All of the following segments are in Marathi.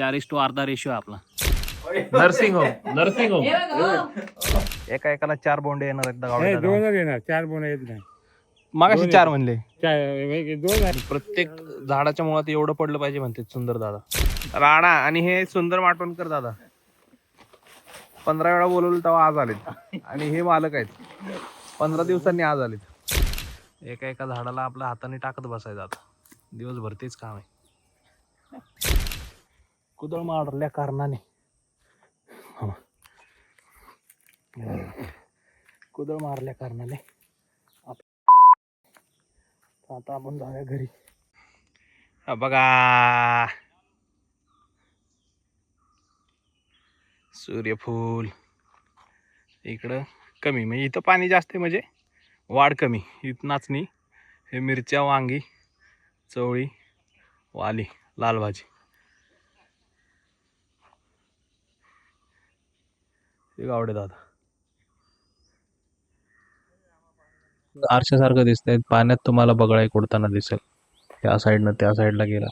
चार इस टू अर्धा रेशो आपला. नर्सिंग होम नर्सिंग होम एका एकाला चार बोंडे येणार आहेत नाही गावड्याला. दोनच येणार चार बोन येत नाही. मागाशी चार. म्हणले. चार दोन. प्रत्येक झाडाच्या मुळात एवढं पडलं पाहिजे म्हणते सुंदर दादा. राणा आणि हे सुंदर माटवणकर दादा. पंधरा वेळा बोलवलं तेव्हा आज आलेत. आणि हे मालक आहेत. पंधरा दिवसांनी आज आलेत. एका एका झाडाला आपल्या हाताने टाकत बसायचं आता. दिवसभर तेच काम आहे. कुदळ मारल्या कारणाने. कुदळ मारल्या कारणाने. आता आपण जाऊया घरी. बघा. सूर्यफूल. इकडं कमी म्हणजे इथं पाणी जास्त आहे म्हणजे वाढ कमी. इथं नाचणी हे मिरच्या वांगी चवळी वाली लाल भाजी. हे गावडे दादा. आरशासारखं दिसतंय. पाण्यात तुम्हाला बगळा एक उडताना दिसेल. त्या साईडनं त्या साईडला गेला.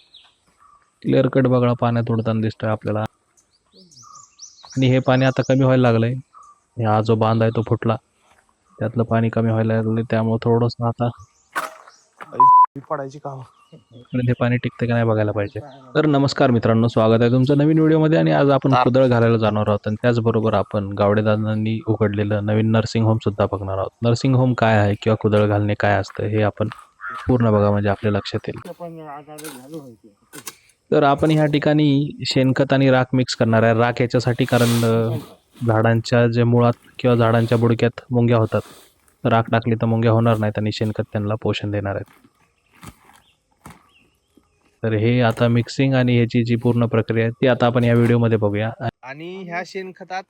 क्लिअर कट बगळा पाण्यात उडताना दिसतोय आपल्याला. आणि हे पाणी आता कमी व्हायला लागलंय. हा जो बांध आहे तो फुटला. त्यातलं पाणी कमी व्हायला लागले त्यामुळे थोडस आता पडायची काम. ते पाणी टिकते का नाही बघायला पाहिजे. तर नमस्कार मित्रांनो स्वागत आहे तुमचं नवीन व्हिडिओमध्ये आणि आज आपण कुदळ घालायला जाणार आहोत आणि त्याचबरोबर आपण गावडेदादांनी उघडलेलं नवीन नर्सिंग होम सुद्धा बघणार आहोत. नर्सिंग होम काय आहे किंवा कुदळ घालणे काय असतं हे आपण पूर्ण बघा म्हणजे आपल्या लक्षात येईल. तर आपण ह्या ठिकाणी शेणखत आणि राख मिक्स करणार आहे. राख याच्यासाठी कारण झाडांच्या जे मुळात किंवा झाडांच्या बुडक्यात मुंग्या होतात. राख टाकली तर मुंग्या होणार नाहीत आणि शेणखत त्यांना पोषण देणार आहेत. तर हे आता मिक्सिंग आणि ह्याची जी पूर्ण प्रक्रिया आहे ती आता आपण या व्हिडिओमध्ये बघूया. आणि ह्या शेणखतात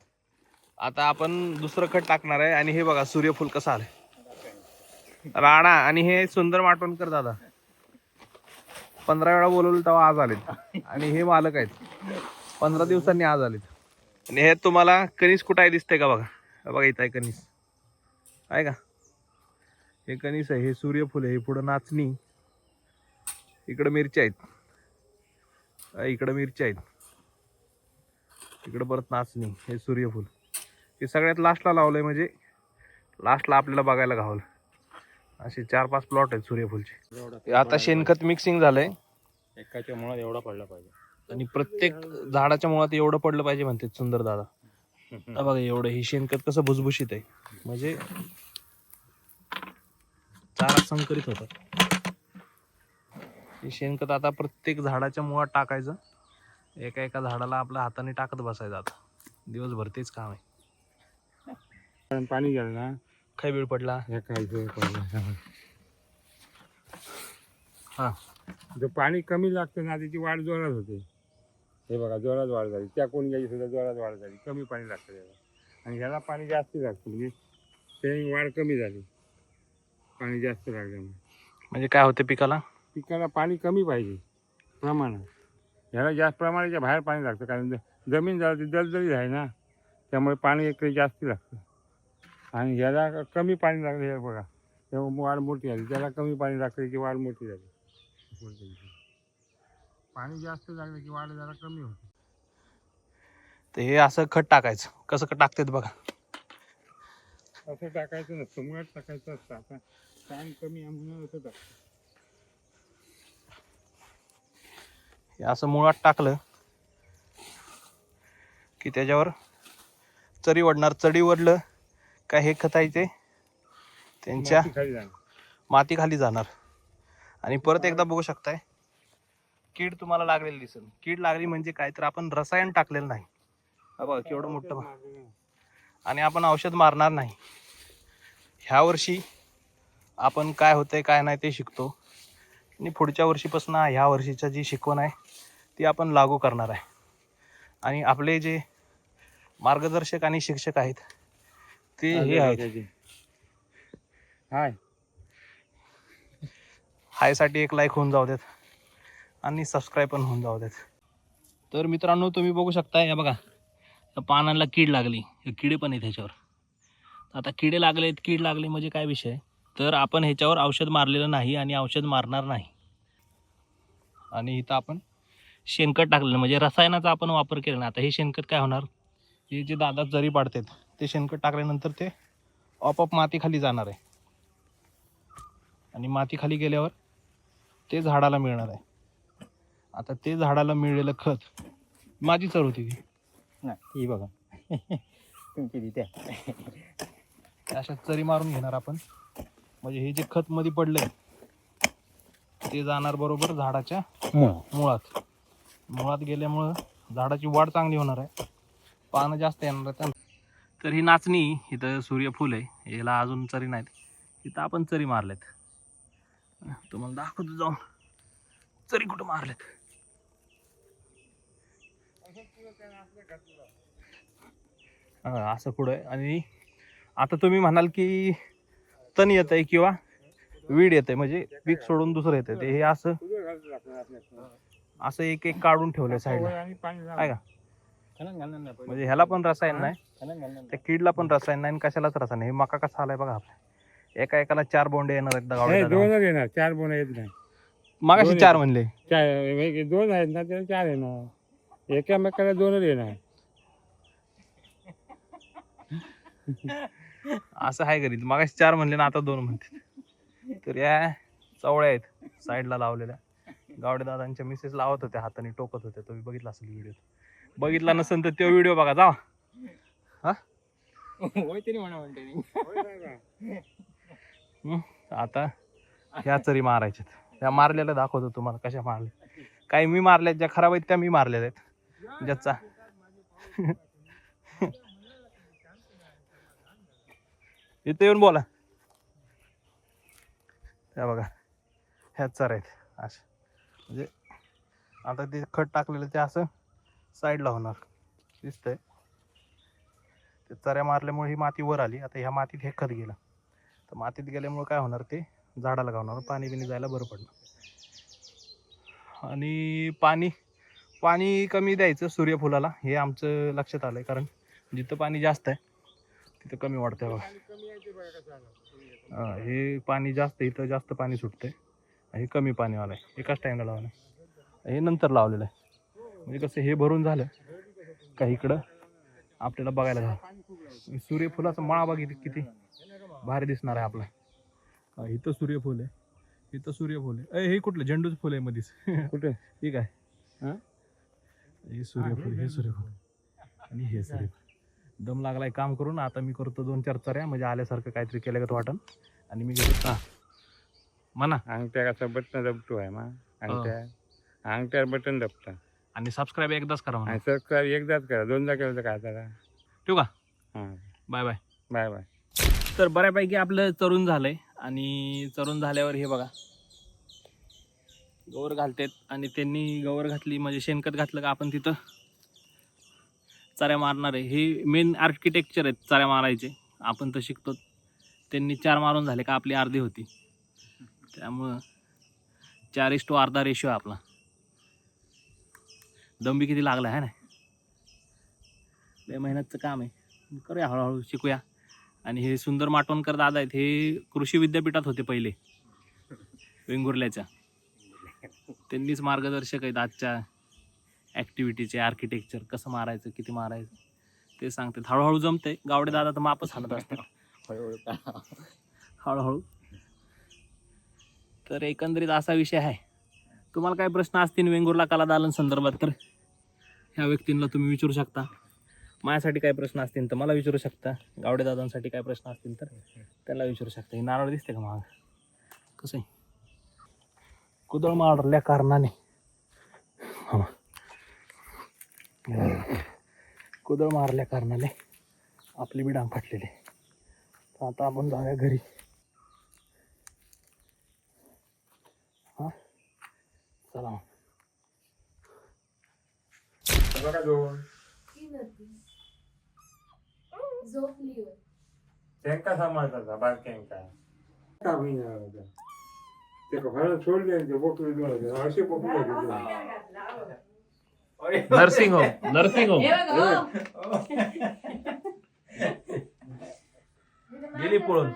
आता आपण दुसरं खत टाकणार आहे. आणि हे बघा सूर्यफूल कसं आलंय. राणा आणि हे सुंदर माटवणकर दादा. पंधरा वेळा बोलवलं तेव्हा आज आलेत. आणि हे मालक आहेत. पंधरा दिवसांनी आज आलेत. आणि हे तुम्हाला कणीस कुठं आहे दिसतंय का बघा? बघा इथं आहे कणीस. आहे का? हे कणीस आहे हे सूर्यफूल आहे हे पुढं नाचणी. इकडं मिरच्या आहेत. अ, इकडं मिरच्या आहेत. इकडं परत नाचणी हे सूर्यफूल. हे सगळ्यात लास्टला लावलंय म्हणजे लास्टला आपल्याला बघायला घावलं. असे चार पाच प्लॉट आहेत सूर्यफूलचे. आता शेणखत मिक्सिंग झालंय. एकाच्या मुळात एवढा पडला पाहिजे. आणि प्रत्येक झाडाच्या मुळात एवढं पडलं पाहिजे म्हणते सुंदर दादा. बघा एवढं हे शेणखत कसं भुसभुशीत आहे. म्हणजे चारा संकरित होतं. हे शेणखत आता प्रत्येक झाडाच्या मुळात टाकायचं. एका एका झाडाला आपल्या हाताने टाकत बसायचं आता. दिवसभर तेच काम आहे. कारण पाणी गेलं ना? काय वेळ पडला? हे काय ते पडलं. हा. जो पाणी कमी लागतं ना त्याची वाढ जोरात होते. हे बघा जोरात वाढ झाली. त्या कोणग्याची सुद्धा जोरात वाढ झाली. कमी पाणी लागतं त्याला. आणि ह्याला पाणी जास्त लागतं. म्हणजे त्याची वाढ कमी झाली. पाणी जास्त लागल्यामुळे. म्हणजे काय होते पिकाला? पिकाला पाणी कमी पाहिजे प्रमाणात. ह्याला जास्त प्रमाणाच्या बाहेर पाणी लागतं कारण जमीन जरा ती दलदलीत आहे ना त्यामुळे पाणी एक जास्त लागतं. आणि ह्याला कमी पाणी लागलं हे बघा. तेव्हा वाढ मोठी झाली त्याला कमी पाणी लागतं की वाढ मोठी झाली. पाणी जास्त लागलं की वाढ जरा कमी होते. तर हे असं खत टाकायचं. कसं खत टाकतात बघा. असं टाकायचं नसतं मुळात टाकायचं असतं. आता पाणी कमी म्हणून असं टाकतं असं मुळात टाकलं की त्याच्यावर चरी वडणार चढी वडलं का हे खतायचे त्यांच्या माती खाली जाणार. माती खाली जाणार. आणि परत एकदा बघू शकताय कीड तुम्हाला लागलेली दिसेल. कीड लागली म्हणजे काय? तर आपण रसायन टाकलेलं नाही. बघा केवढं मोठं आणि आपण औषध मारणार नाही. ह्या वर्षी आपण काय होतंय काय नाही ते शिकतो. आणि पुढच्या वर्षीपासून ह्या वर्षीच्या जी शिकवण आहे ती आपण लागू करणार आहे. आणि आपले जे मार्गदर्शक आणि शिक्षक आहेत ते हे आहेत. हाय. हायसाठी एक लाईक होऊन जाऊ देत. आणि सबस्क्राईब पण होऊन जाऊ देत. तर मित्रांनो तुम्ही बघू शकता या बघा. या पानांना कीड लागली. किडे पण आहेत ह्याच्यावर. आता किडे लागलेत कीड लागली म्हणजे काय विषय? तर आपण ह्याच्यावर औषध मारलेलं नाही आणि औषध मारणार नाही. आणि इथं आपण शेणखत टाकलेलं म्हणजे रसायनाचा आपण वापर केला नाही. आता हे शेणखत काय होणार? हे जे दादा जरी पाडतात ते शेणखत टाकल्यानंतर ते आपोआप माती खाली जाणार आहे. आणि माती खाली गेल्यावर ते झाडाला मिळणार आहे. आता ते झाडाला मिळलेलं खत माझी चर होती ती नाही ही बघा. तुमची तिथे अशा चरी मारून घेणार आपण. म्हणजे हे जे खत मध्ये पडले ते जाणार बरोबर झाडाच्या मुळात. मुळात गेल्यामुळं झाडाची वाढ चांगली होणार आहे. पानं जास्त येणार आहे तर ही नाचणी इथं सूर्यफूल आहे. याला अजून चरी नाहीत. इथं आपण चरी मारलेत. तुम्हाला दाखवतो जाऊन. चरी कुठं मारलेत? असं पुढं आहे. आणि आता तुम्ही म्हणाल की तण येत आहे किंवा वीड येत आहे म्हणजे पीक सोडून दुसरं येतं ते हे असं असं एक एक काढून ठेवलंय साईडला आहे का? म्हणजे ह्याला पण रसायन नाही? त्या किडला पण रसायन नाही आणि कशालाच रसायन हे मका कसा आलाय बघा आपल्या. एका एकाला चार बोंडे येणार आहेत. दोनच येणार चार बोन येत नाही. मगाशी चार. म्हणले. दोन आहेत ना त्याला चार येणार. एकामेकाला दोनच येणार. असं आहे घरी. मगाशी चार म्हणले ना आता दोन म्हणते. तर या चवळ्या आहेत. साईडला लावलेल्या. गावडे दादांच्या मिसेस लावत होत्या हाताने टोकत होत्या. तुम्ही बघितला असेल व्हिडिओ बघितला नसेल तर तो व्हिडिओ बघा जा. हं? आता ह्या चरी मारायच्यात. ह्या मारलेल्या दाखवतो तुम्हाला कशा मारल्या. काही मी मारल्यात ज्या खराब आहेत त्या मी मारलेल्या आहेत. ज्याचा. इथे येऊन बोला. त्या बघा ह्याच चर आहेत. अशा. म्हणजे आता ते खत टाकलेलं ते असं साईडला होणार. दिसतंय. ते चऱ्या मारल्यामुळे ही माती वर आली. आता ह्या मातीत हे खत गेलं. तर मातीत गेल्यामुळे काय होणार? ते झाडाला गावणार. पाणी बिणी जायला बरं पडणार. आणि पाणी पाणी कमी द्यायचं सूर्यफुलाला. हे आमचं लक्षात आलं आहे कारण जिथं पाणी जास्त आहे तिथं कमी बघा. हां, हे पाणी जास्त इथं जास्त पाणी सुटतंय. हे कमी पाणीवालं आहे. एकाच टाईमला आहे. हे नंतर लावलेलं आहे. म्हणजे कसं हे भरून झालं का इकडं आपल्याला बघायला झालं. सूर्यफुलाचा मळा बघित किती भारी दिसणार आहे आपला. इथं सूर्यफूल आहे. इथं सूर्यफूल आहे. हे कुठलं? झेंडूचं फुल आहे मध्येच कुठे? ठीक आहे हा? सूर्यफूल हे सूर्यफूल. आणि हे सूर्यफूल. दम लागलाय काम करून आता मी करतो दोन चार चऱ्या. म्हणजे आल्यासारखं काहीतरी केलं का वाटन आणि मी घेतो. हा. म्हणा. अंगठ्या कसा बटन दबतो आहे मा? अंगठ्या. अंगठ्यावर बटन दबता. आणि सबस्क्राईब एकदाच करा म्हणा. आणि सबस्क्राईब एकदाच करा. दोनदा केलं तर काय त्याला ठेवू का? हां. Bye bye. Bye bye. तर बऱ्यापैकी आपलं चरून झालंय आणि चरून झाल्यावर हे बघा. गवर घालतात आणि त्यांनी गवर घातली म्हणजे शेणखत घातलं का आपण तिथं? चाऱ्या मारणार आहे. हे मेन आर्किटेक्चर आहेत चाऱ्या मारायचे. आपण तर शिकतो त्यांनी चार मारून झाले का आपली अर्धी होती. त्यामुळं चार इस टू अर्धा रेशो आहे आपला. दंबी किती लागला आहे ना? लय मेहनतचं काम आहे. करूया हळूहळू शिकूया. आणि हे सुंदर माटवणकर दादा आहेत हे कृषी विद्यापीठात होते पहिले वेंगुर्ल्याच्या. त्यांनीच मार्गदर्शक आहेत आजच्या ॲक्टिव्हिटीचे आर्किटेक्चर कसं मारायचं किती मारायचं ते सांगतात. हळूहळू जमते गावडे दादा तर मापच हाणत असतात. हळूहळू हळूहळू. तर एकंदरीत असा विषय आहे. तुम्हाला काय प्रश्न असतील वेंगुर्ला कला दालन संदर्भात तर? ह्या व्यक्तींना तुम्ही विचारू शकता. माझ्यासाठी काय प्रश्न असतील तर मला विचारू शकता. गावडे दादांसाठी काय प्रश्न असतील तर त्याला विचारू शकता. हे नारळ दिसते का मग? कसं आहे? कुदळ मारल्या कारणाने. कुदळ मारल्या कारणाने आपली बी डांग फाटलेली आता आपण जाऊया घरी. चला मग. बघा दोन झोपली होय. टँका सांभाळतात बारक्यांका का होईना. ते दोन होते. असे दोन. नर्सिंग होम नर्सिंग होम गेली पळून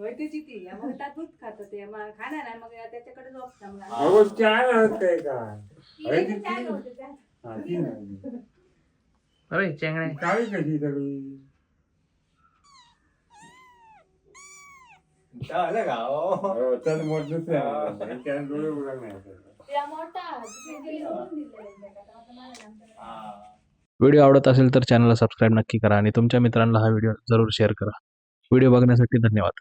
वैद्यची ती मग त्यात दूध खात ते मग खाणार नाही मग त्याच्याकडे झोपता मग अहो चार आहात काय काय अरे ती होते. हा, चेंगणे काळी कशी सगळी? हो, तर मोठंच आहे. त्याला डोळे उघडत नाही आपल्याला. तिला मोठा तिथे गेली सोडून दिलेलं त्याच्यात. आता मला नंतर व्हिडिओ आवडत असेल तर चॅनलला सबस्क्राईब नक्की करा आणि तुमच्या मित्रांना हा व्हिडिओ जरूर शेअर करा. व्हिडिओ बघण्यासाठी धन्यवाद.